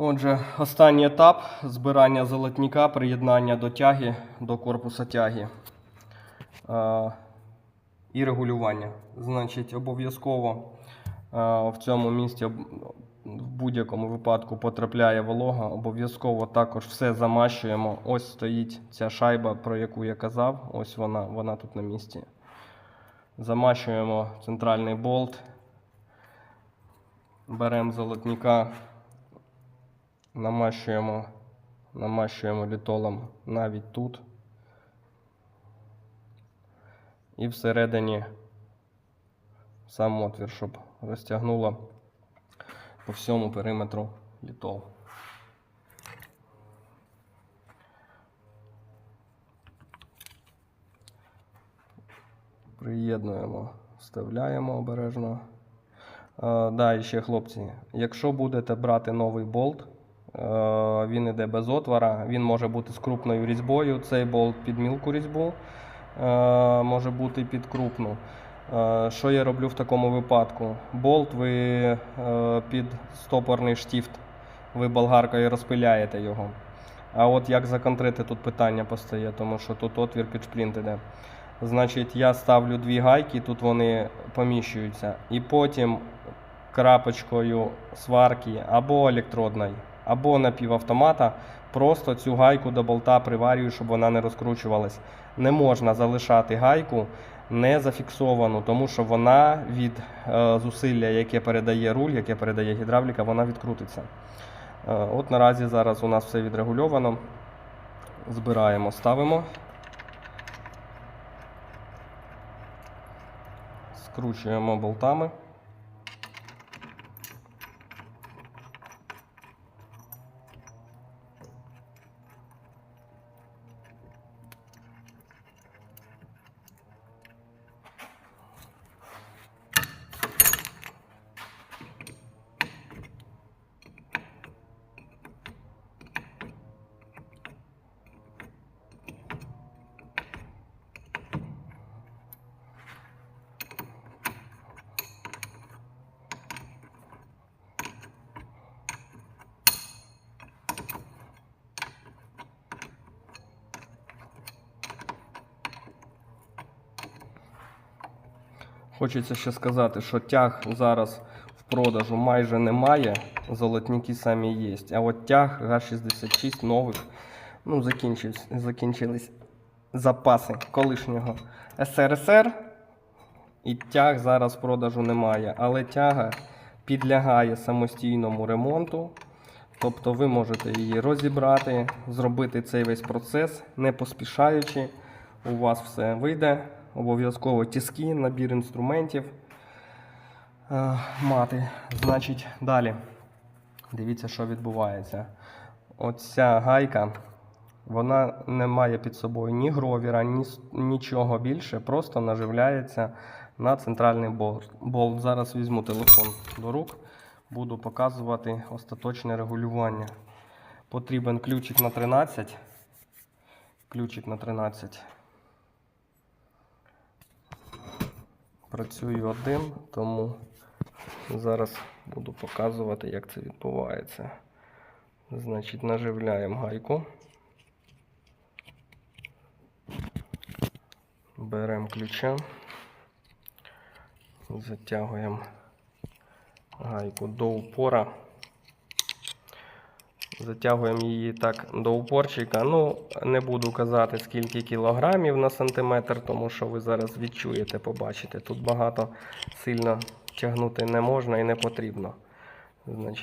Отже, останній етап збирання золотника, приєднання до тяги, до корпуса тяги. Е, і регулювання. Значить, обов'язково е, в цьому місці в будь-якому випадку потрапляє волога. Обов'язково також все замащуємо. Ось стоїть ця шайба, про яку я казав. Ось вона, вона тут на місці. Замащуємо центральний болт. Беремо золотника, намащуємо, намащуємо літолом навіть тут. І всередині сам отвір, щоб розтягнуло по всьому периметру літол. Приєднуємо, вставляємо обережно. Е, да, і ще хлопці, якщо будете брати новий болт, він іде без отвора, він може бути з крупною різьбою. Цей болт під мілку різьбу, е, може бути під крупну. Е, Що я роблю в такому випадку? Болт ви е, під стопорний штіфт, ви болгаркою розпиляєте його. А от як законтрити тут питання постає, тому що тут отвір під шплінт іде. Значить, я ставлю дві гайки, тут вони поміщуються, і потім крапочкою сварки або електродної, або напівавтомата, просто цю гайку до болта приварюю, щоб вона не розкручувалась. Не можна залишати гайку не зафіксовану, тому що вона від е, зусилля, яке передає руль, яке передає гідравліка, вона відкрутиться. Е, от наразі зараз у нас все відрегульовано. Збираємо, ставимо. Скручуємо болтами. Хочеться ще сказати, що тяг зараз в продажу майже немає, золотники самі є. А от тяг Г-66 нових, ну, закінчились, закінчились запаси колишнього СРСР. І тяг зараз в продажу немає. Але тяга підлягає самостійному ремонту. Тобто ви можете її розібрати, зробити цей весь процес, не поспішаючи. У вас все вийде. Обов'язково тіски, набір інструментів е, мати. Значить, далі. Дивіться, що відбувається. Оця гайка, вона не має під собою ні гровіра, ні, нічого більше, просто наживляється на центральний болт. болт. Зараз візьму телефон до рук, буду показувати остаточне регулювання. Потрібен ключик на 13. Ключик на 13. Працюю один, тому зараз буду показувати, як це відбувається. Значить, наживляємо гайку. Беремо ключа, затягуємо гайку до упора. Затягуємо її так до упорчика. Ну, не буду казати, скільки кілограмів на сантиметр, тому що ви зараз відчуєте, побачите. Тут багато сильно тягнути не можна і не потрібно. Значить,